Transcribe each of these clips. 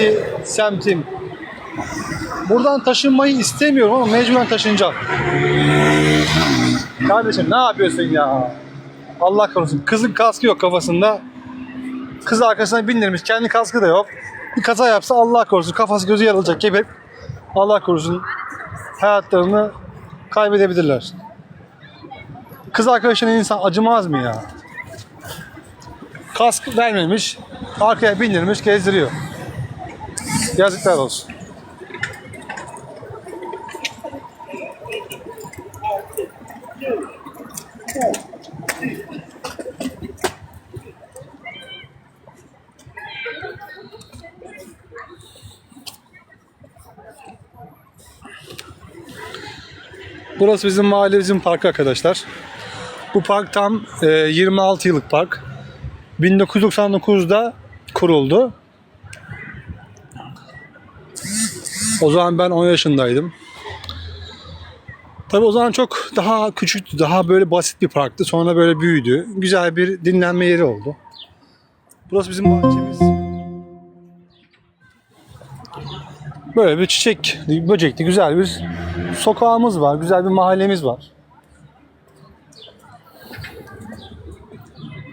kendi semtim. Buradan taşınmayı istemiyorum ama mecburen taşınacağım. Kardeşim ne yapıyorsun ya? Allah korusun. Kızın kaskı yok kafasında. Kız arkasına bindirmiş. Kendi kaskı da yok. Bir kaza yapsa Allah korusun. Kafası gözü yarılacak gibi. Allah korusun. Hayatlarını kaybedebilirler. Kız arkadaşına insan acımaz mı ya? Kask vermemiş. Arkaya bindirmiş gezdiriyor. Yazıklar olsun. Burası bizim mahallemizin parkı arkadaşlar. Bu park tam e, 26 yıllık park. 1999'da kuruldu. O zaman ben 10 yaşındaydım. Tabii o zaman çok daha küçüktü, daha böyle basit bir parktı. Sonra böyle büyüdü. Güzel bir dinlenme yeri oldu. Burası bizim bahçemiz. Böyle bir çiçek, böcekli güzel bir sokağımız var. Güzel bir mahallemiz var.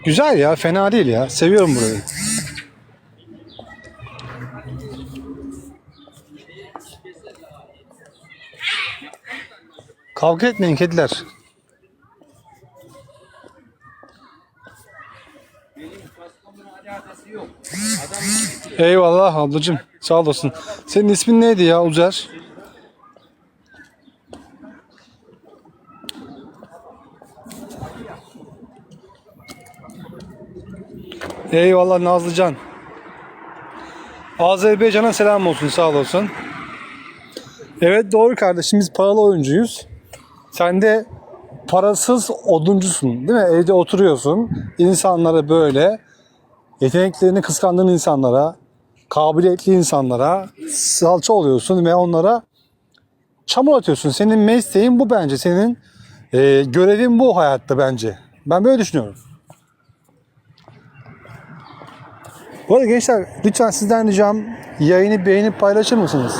Güzel ya, fena değil ya. Seviyorum burayı. Kavga etmeyin kediler. Eyvallah ablacığım. Sağ olasın. Senin ismin neydi ya Uzer? Eyvallah Nazlıcan. Azerbaycan'a selam olsun sağ olasın. Evet doğru kardeşim biz paralı oyuncuyuz. Sen de parasız oduncusun değil mi? Evde oturuyorsun. İnsanlara böyle yeteneklerini kıskandığın insanlara, kabiliyetli insanlara salça oluyorsun ve onlara çamur atıyorsun. Senin mesleğin bu bence. Senin e, görevin bu hayatta bence. Ben böyle düşünüyorum. Bu arada gençler lütfen sizden ricam yayını beğenip paylaşır mısınız?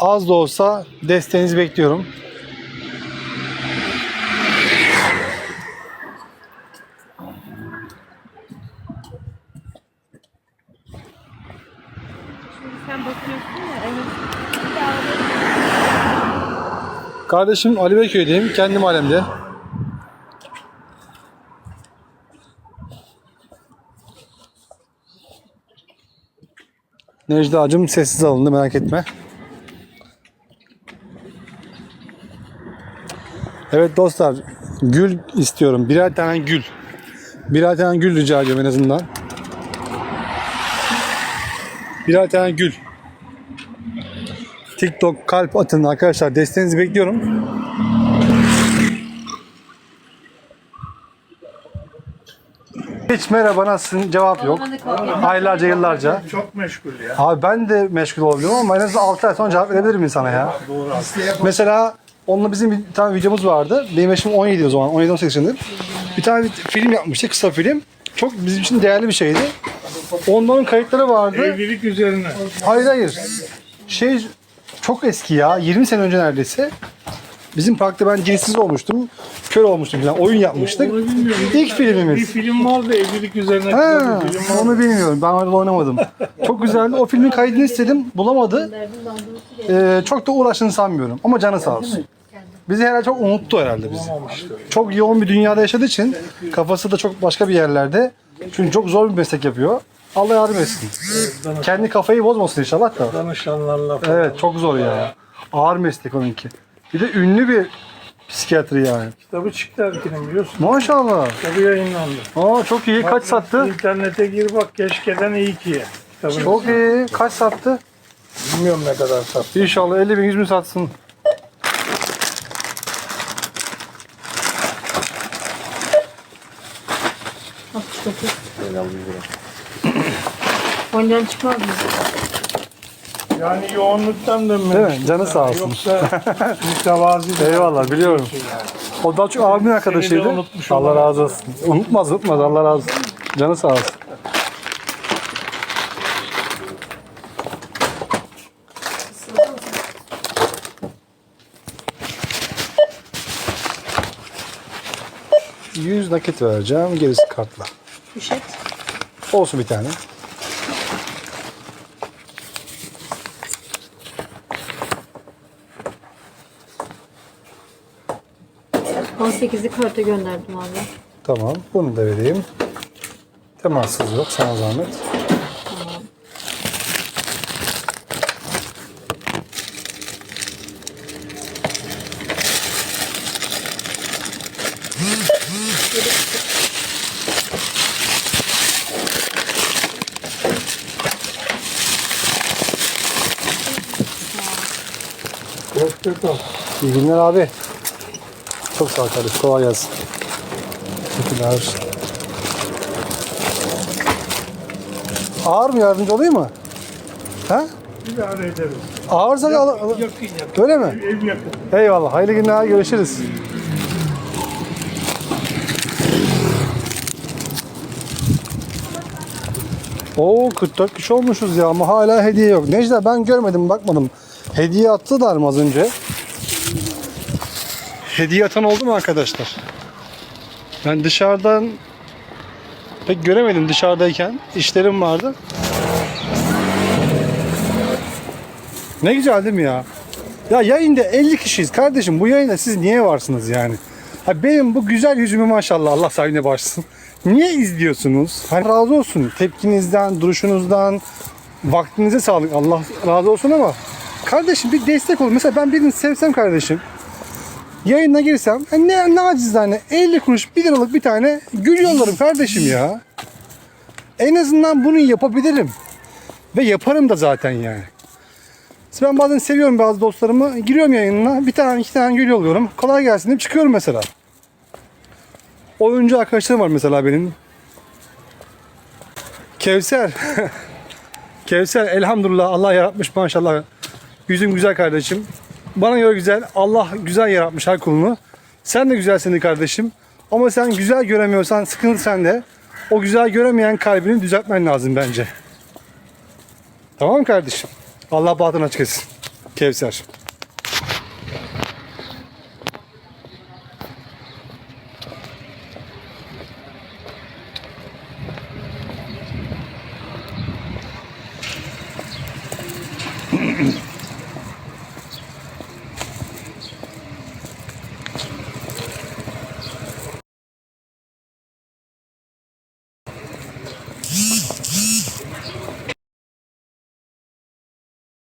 Az da olsa desteğinizi bekliyorum. Kardeşim Ali Beyköy'deyim. Kendi mahallemde. Necda'cığım sessiz alındı merak etme. Evet dostlar gül istiyorum. Birer tane gül. Birer tane gül rica ediyorum en azından. Birer tane gül. TikTok kalp atın arkadaşlar. Desteğinizi bekliyorum. Hiç merhaba nasılsın cevap yok. Aylarca yıllarca. Çok meşgul ya. Abi ben de meşgul olabilirim ama en azından 6 ay sonra cevap verebilirim insana ya. Doğru. Mesela onunla bizim bir tane videomuz vardı. Benim yaşım 17 o zaman. 17-18 yaşındayım. Bir tane bir film yapmıştık. Kısa film. Çok bizim için değerli bir şeydi. Onların kayıtları vardı. Evlilik üzerine. Hayır hayır. Şey çok eski ya. 20 sene önce neredeyse. Bizim parkta ben cinsiz olmuştum. Kör olmuştum falan. Oyun yapmıştık. Onu bilmiyorum. İlk Bir filmimiz. film vardı evlilik üzerine. Ha, bir film vardı. onu bilmiyorum. Ben orada oynamadım. Çok güzeldi. O filmin kaydını istedim. Bulamadı. Ee, çok da uğraştığını sanmıyorum. Ama canı sağ olsun. Bizi herhalde çok unuttu herhalde bizi. Çok yoğun bir dünyada yaşadığı için kafası da çok başka bir yerlerde. Çünkü çok zor bir meslek yapıyor. Allah yardım etsin. Kendi kafayı bozmasın inşallah da. Danışanlarla falan. Evet çok zor ya. Ağır meslek onunki. Bir de ünlü bir psikiyatri yani. Kitabı çıktı erkenin biliyorsun. Maşallah. Kitabı yayınlandı. Aa çok iyi. Kaç sattı? İnternete gir bak keşkeden iyi ki. Kitabını Çok iyi. Kaç sattı? bilmiyorum ne kadar sattı. İnşallah 50 bin 100 bin satsın. Sakız. Ondan çıkmaz mı? Yani yoğunluktan dönmemiş. Değil mi? Canı sağ olsun. Yoksa mütevazi bir Eyvallah şey biliyorum. şey yani. O daha çok abimin arkadaşıydı. unutmuş Allah razı olsun. Unutmaz unutmaz Allah razı olsun. Canı sağ olsun. ...100 nakit vereceğim gerisi kartla. Poşet. Olsun bir tane. On sekizi karta gönderdim abi. Tamam. Bunu da vereyim. Temassız yok. Sana zahmet. Hoşça kal. İyi günler abi. Çok sağ ol kardeşim. Kolay gelsin. Teşekkürler. Ağır mı yardımcı olayım mı? Ha? İdare ederiz. Ağırsa da al- al- Yakın yakın. Öyle mi? Ev yakın. Eyvallah. Hayırlı günler. Görüşürüz. Oo 44 kişi olmuşuz ya ama hala hediye yok. Necla ben görmedim bakmadım. Hediye attılar mı az önce? Hediye atan oldu mu arkadaşlar? Ben dışarıdan pek göremedim dışarıdayken. İşlerim vardı. Ne güzel değil mi ya? Ya yayında 50 kişiyiz kardeşim. Bu yayında siz niye varsınız yani? Ha benim bu güzel yüzümü maşallah Allah sahibine başlasın. Niye izliyorsunuz? Hani razı olsun tepkinizden, duruşunuzdan, vaktinize sağlık. Allah razı olsun ama kardeşim bir destek olun. Mesela ben birini sevsem kardeşim yayına girsem hani ne nacizane 50 kuruş 1 liralık bir tane gül yollarım kardeşim ya. En azından bunu yapabilirim. Ve yaparım da zaten yani. Ben bazen seviyorum bazı dostlarımı. Giriyorum yayınına. Bir tane iki tane gül yolluyorum. Kolay gelsin deyip çıkıyorum mesela. Oyuncu arkadaşlarım var mesela benim. Kevser. Kevser elhamdülillah Allah yaratmış maşallah. Yüzün güzel kardeşim. Bana göre güzel. Allah güzel yaratmış her kulunu. Sen de güzelsin kardeşim. Ama sen güzel göremiyorsan sıkıntı sende. O güzel göremeyen kalbini düzeltmen lazım bence. Tamam mı kardeşim? Allah bahtını açık etsin. Kevser.